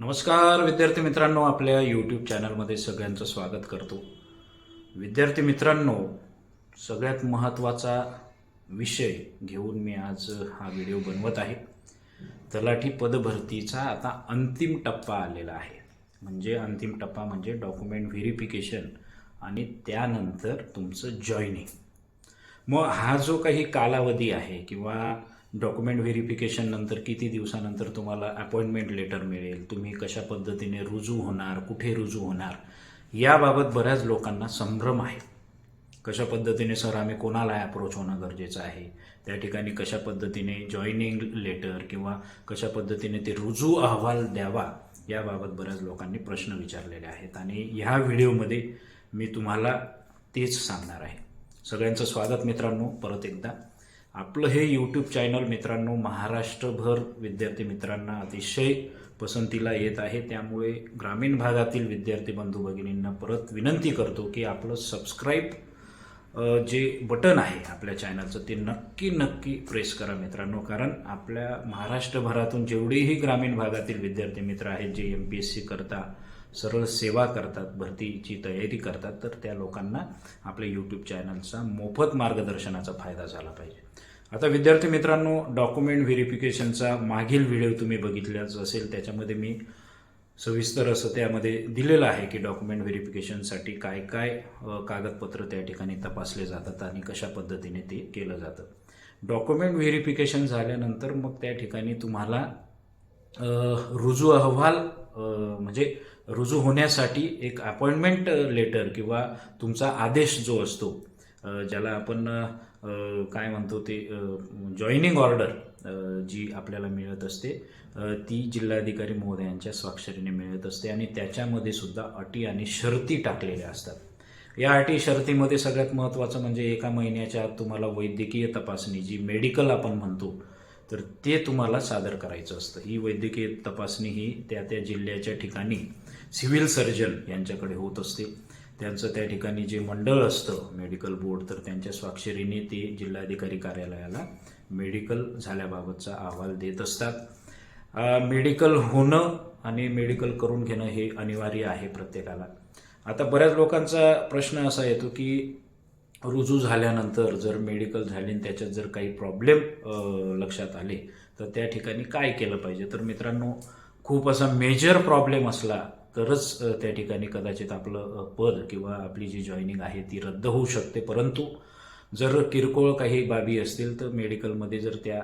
नमस्कार विद्यार्थी मित्रांनो आपल्या यूट्यूब चॅनलमध्ये सगळ्यांचं स्वागत करतो. विद्यार्थी मित्रांनो सगळ्यात महत्त्वाचा विषय घेऊन मी आज हा व्हिडिओ बनवत आहे. तलाठी पदभरतीचा आता अंतिम टप्पा आलेला आहे. म्हणजे अंतिम टप्पा म्हणजे डॉक्युमेंट व्हेरिफिकेशन आणि त्यानंतर तुमचं जॉईनिंग मग हा जो काही कालावधी आहे किंवा डॉक्युमेंट व्हेरिफिकेशन नंतर किती दिवसानंतर तुम्हाला अपॉइंटमेंट लेटर मिळेल तुम्ही कशा पद्धतीने रुजू होणार कुठे रुजू होणार याबाबत बऱ्याच लोकांना संभ्रम आहे. कशा पद्धतीने सर आम्ही कोणाला अप्रोच होणं गरजेचं आहे त्या ठिकाणी कशा पद्धतीने जॉईनिंग लेटर किंवा कशा पद्धतीने ते रुजू अहवाल द्यावा याबाबत बऱ्याच लोकांनी प्रश्न विचारलेले आहेत. आणि ह्या व्हिडिओमध्ये मी तुम्हाला तेच सांगणार आहे. सगळ्यांचं स्वागत मित्रांनो. परत एकदा आपलं हे यूट्यूब चॅनल मित्रांनो महाराष्ट्रभर विद्यार्थी मित्रांना अतिशय पसंतीला येत आहे. त्यामुळे ग्रामीण भागातील विद्यार्थी बंधू भगिनींना परत विनंती करतो की आपलं सबस्क्राईब जे बटन आहे आपल्या चॅनलचं ते नक्की नक्की प्रेस करा मित्रांनो. कारण आपल्या महाराष्ट्रभरातून जेवढेही ग्रामीण भागातील विद्यार्थी मित्र आहेत जे एम पी एस सी करता सरळ सेवा करतात भरतीची तयारी करतात तर त्या लोकांना आपल्या यूट्यूब चॅनलचा मोफत मार्गदर्शनाचा फायदा झाला पाहिजे. आता विद्यार्थी मित्रांनो डॉक्युमेंट व्हेरिफिकेशनचा मागील व्हिडिओ तुम्ही बघितलाच असेल त्याच्यामध्ये मी सविस्तर असं त्यामध्ये दिलेलं आहे की डॉक्युमेंट व्हेरिफिकेशनसाठी काय काय कागदपत्र त्या ठिकाणी तपासले जातात आणि कशा पद्धतीने ते केलं जातं. डॉक्युमेंट व्हेरिफिकेशन झाल्यानंतर मग त्या ठिकाणी तुम्हाला रुजू अहवाल म्हणजे रुजू होण्यासाठी एक अपॉइंटमेंट लेटर किंवा तुमचा आदेश जो असतो ज्याला आपण काय म्हणतो ते जॉईनिंग ऑर्डर जी आपल्याला मिळत असते ती जिल्हाधिकारी महोदयांच्या स्वाक्षरीने मिळत असते आणि त्याच्यामध्ये सुद्धा अटी आणि शर्ती टाकलेल्या असतात. या अटी शर्तीमध्ये सगळ्यात महत्त्वाचं म्हणजे एका महिन्याच्या आत तुम्हाला वैद्यकीय तपासणी जी मेडिकल आपण म्हणतो तर ते तुम्हाला सादर करायचं असतं. ही वैद्यकीय तपासणी ही त्या त्या जिल्ह्याच्या ठिकाणी सिव्हिल सर्जन यांच्याकडे होत असते. त्यांचं त्या ठिकाणी जे मंडळ असतं मेडिकल बोर्ड तर त्यांच्या स्वाक्षरीने ते जिल्हाधिकारी कार्यालयाला मेडिकल झाल्याबाबतचा अहवाल देत असतात. मेडिकल होणं आणि मेडिकल करून घेणं हे अनिवार्य आहे प्रत्येकाला. आता बऱ्याच लोकांचा प्रश्न असा येतो की रुजू झाल्यानंतर जर मेडिकल झाले आणि त्याच्यात जर काही प्रॉब्लेम लक्षात आले तर त्या ठिकाणी काय केलं पाहिजे? तर मित्रांनो खूप असा मेजर प्रॉब्लेम असला तरच त्या ठिकाणी कदाचित आपलं पद किंवा आपली जी जॉईनिंग आहे ती रद्द होऊ शकते. परंतु जर किरकोळ काही बाबी असतील तर मेडिकलमध्ये जर त्या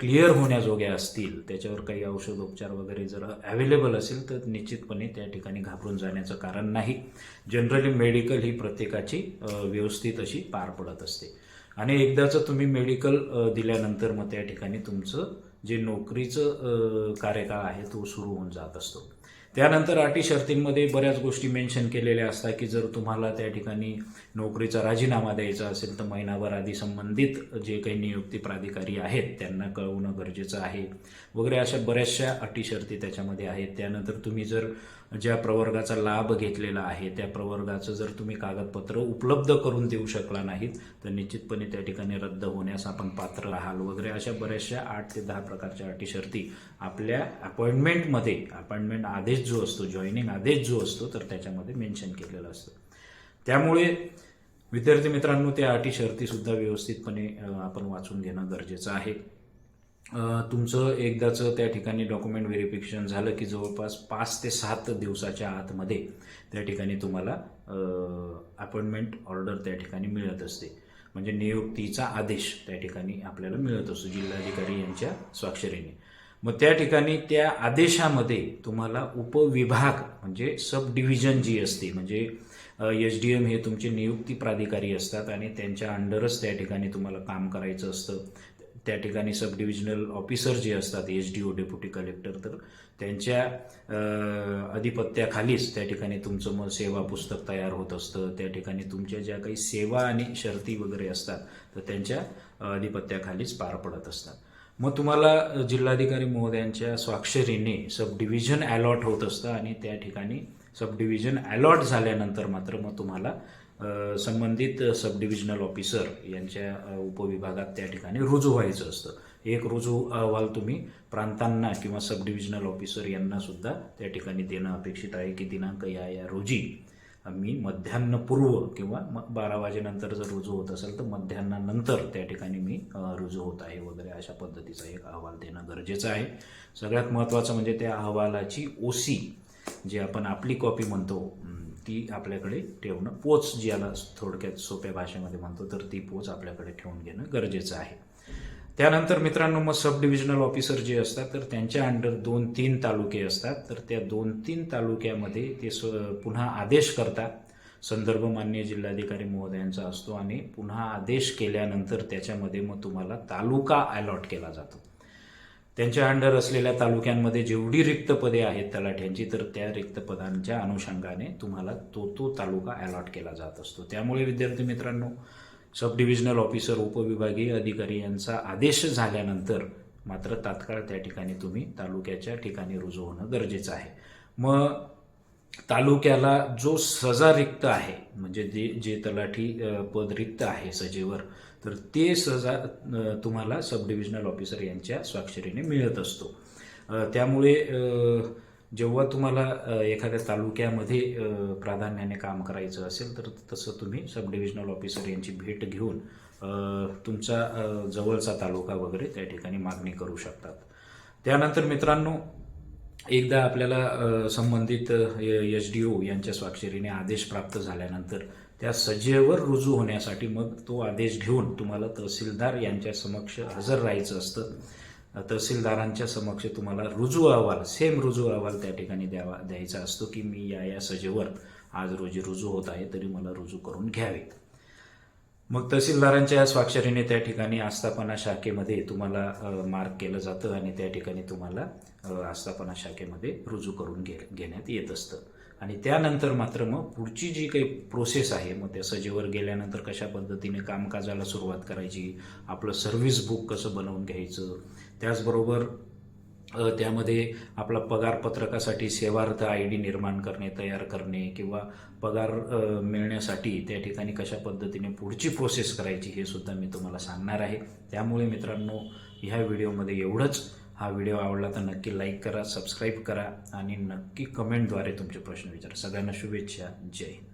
क्लिअर होण्याजोग्या असतील त्याच्यावर काही औषधोपचार वगैरे जर अवेलेबल असेल तर निश्चितपणे त्या ठिकाणी घाबरून जाण्याचं कारण नाही. जनरली मेडिकल ही प्रत्येकाची व्यवस्थित अशी पार पडत असते. आणि एकदाचं तुम्ही मेडिकल दिल्यानंतर मग त्या ठिकाणी तुमचं जे नोकरीचं कार्यकाळ आहे तो सुरू होऊन जात असतो. त्यानंतर अटी शर्तींमध्ये बऱ्याच गोष्टी मेन्शन केलेल्या असतात की जर तुम्हाला त्या ठिकाणी नोकरीचा राजीनामा द्यायचा असेल तर महिनाभर आधी संबंधित जे काही नियुक्ती प्राधिकारी आहेत त्यांना कळवणं गरजेचं आहे. वगैरे अशा बऱ्याचशा अटी शर्ती त्याच्यामध्ये आहेत. त्यानंतर तुम्ही जर ज्या प्रवर्गाचा लाभ घेतलेला आहे त्या प्रवर्गाचं जर तुम्ही कागदपत्र उपलब्ध करून देऊ शकला नाहीत तर निश्चितपणे त्या ठिकाणी रद्द होण्यास आपण पात्र राहाल वगैरे अशा बऱ्याचशा आठ ते दहा प्रकारच्या अटी शर्ती आपल्या अपॉइंटमेंटमध्ये अपॉइंटमेंट आदेश जो असतो जॉईनिंग आदेश जो असतो तर त्याच्यामध्ये मेन्शन केलेलं असतं. त्यामुळे विद्यार्थी मित्रांनो त्या अटी शर्तीसुद्धा व्यवस्थितपणे आपण वाचून घेणं गरजेचं आहे. तुमचं एकदाचं त्या ठिकाणी डॉक्युमेंट व्हेरिफिकेशन झालं की जवळपास पाच ते सात दिवसाच्या आतमध्ये त्या ठिकाणी तुम्हाला अपॉइंटमेंट ऑर्डर त्या ठिकाणी मिळत असते. म्हणजे नियुक्तीचा आदेश त्या ठिकाणी आपल्याला मिळत असतो जिल्हाधिकारी यांच्या स्वाक्षरीने. मग त्या ठिकाणी त्या आदेशामध्ये तुम्हाला उपविभाग म्हणजे सब डिव्हिजन जी असते म्हणजे एच डी एम हे तुमचे नियुक्ती प्राधिकारी असतात आणि त्यांच्या अंडरच त्या ठिकाणी तुम्हाला काम करायचं असतं. त्या ठिकाणी सब डिव्हिजनल ऑफिसर जे असतात H D O deputy collector तर त्यांच्या अधिपत्याखालीच त्या ठिकाणी तुमचं मग सेवा पुस्तक तयार होत असतं. त्या ठिकाणी तुमच्या ज्या काही सेवा आणि शर्ती वगैरे असतात तर त्यांच्या अधिपत्याखालीच पार पडत असतात. मग तुम्हाला जिल्हाधिकारी महोदयांच्या स्वाक्षरीने सब डिव्हिजन अलॉट होत असतं आणि त्या ठिकाणी सब डिव्हिजन अलॉट झाल्यानंतर मात्र मग तुम्हाला संबंधित सब डिव्हिजनल ऑफिसर यांच्या उपविभागात त्या ठिकाणी रुजू व्हायचं असतं. एक रुजू अहवाल तुम्ही प्रांतांना किंवा सब डिव्हिजनल ऑफिसर यांना सुद्धा त्या ठिकाणी देणं अपेक्षित आहे की दिनांक या या रोजी मी मध्यान्हपूर्व किंवा म बारा वाजेनंतर जर रुजू होत असेल तर मध्यान्हानंतर त्या ठिकाणी मी रुजू होत आहे वगैरे अशा पद्धतीचा एक अहवाल देणं गरजेचं आहे. सगळ्यात महत्त्वाचं म्हणजे त्या अहवालाची ओसी जे आपण आपली कॉपी म्हणतो ती आपल्याकडे ठेवणं पोच ज्याला थोडक्यात सोप्या भाषेमध्ये म्हणतो तर ती पोच आपल्याकडे ठेवून घेणं गरजेचं आहे. त्यानंतर मित्रांनो मग सब डिव्हिजनल ऑफिसर जे असतात तर त्यांच्या अंडर दोन तीन तालुके असतात. तर त्या दोन तीन तालुक्यामध्ये ते स पुन्हा आदेश करतात. संदर्भ मान्य जिल्हाधिकारी महोदयांचा असतो आणि पुन्हा आदेश केल्यानंतर त्याच्यामध्ये मग तुम्हाला तालुका अलॉट केला जातो. त्यांच्या अंडर असलेल्या तालुक्यांमध्ये जेवढी रिक्त पदे आहेत तलाठ्यांची तर त्या रिक्त पदांच्या अनुषंगाने तुम्हाला तो तो तालुका अलॉट केला जात असतो. त्यामुळे विद्यार्थी मित्रांनो सब डिव्हिजनल ऑफिसर उपविभागीय अधिकारी यांचा आदेश झाल्यानंतर मात्र तात्काळ त्या ठिकाणी तुम्ही तालुक्याच्या ठिकाणी रुजू होणं गरजेचं आहे. मग तालुक्याला जो सजा रिक्त आहे म्हणजे जे जे तलाठी पद रिक्त आहे सजेवर तर ते सहजा तुम्हाला सब डिव्हिजनल ऑफिसर यांच्या स्वाक्षरीने मिळत असतो. त्यामुळे जेव्हा तुम्हाला एखाद्या तालुक्यामध्ये प्राधान्याने काम करायचं असेल तर तसं तुम्ही सब डिव्हिजनल ऑफिसर यांची भेट घेऊन तुमचा जवळचा तालुका वगैरे त्या ठिकाणी मागणी करू शकतात. त्यानंतर मित्रांनो एकदा आपल्याला संबंधित एच डी ओ यांच्या स्वाक्षरीने आदेश प्राप्त झाल्यानंतर त्या सजेवर रुजू होण्यासाठी मग तो आदेश घेऊन तुम्हाला तहसीलदार यांच्या समक्ष हजर राहायचं असतं. तहसीलदारांच्या समक्ष तुम्हाला रुजू अहवाल सेम रुजू अहवाल त्या ठिकाणी द्यावा द्यायचा असतो की मी या या सजेवर आज रोजी रुजू होत आहे तरी मला रुजू करून घ्यावे. मग तहसीलदारांच्या स्वाक्षरीने त्या ठिकाणी आस्थापना शाखेमध्ये तुम्हाला मार्क केलं जातं आणि त्या ठिकाणी तुम्हाला आस्थापना शाखेमध्ये रुजू करून घे घेण्यात येत असतं. आणि त्यानंतर मात्र मग पुढची जी काही प्रोसेस आहे मग त्या सजेवर गेल्यानंतर कशा पद्धतीने कामकाजाला सुरुवात करायची आपलं सर्व्हिस बुक कसं बनवून घ्यायचं त्याचबरोबर त्यामध्ये आपला पगार पत्रकासाठी सेवार्थ आय डी निर्माण करणे तयार करणे किंवा पगार मिळण्यासाठी त्या ठिकाणी कशा पद्धतीने पुढची प्रोसेस करायची हे सुद्धा मी तुम्हाला सांगणार आहे. त्यामुळे मित्रांनो ह्या व्हिडिओमध्ये एवढंच. हा व्हिडिओ आवडला तर नक्की लाईक करा सबस्क्राईब करा आणि नक्की कमेंटद्वारे तुमचे प्रश्न विचारा. सगळ्यांना शुभेच्छा. जय हिंद.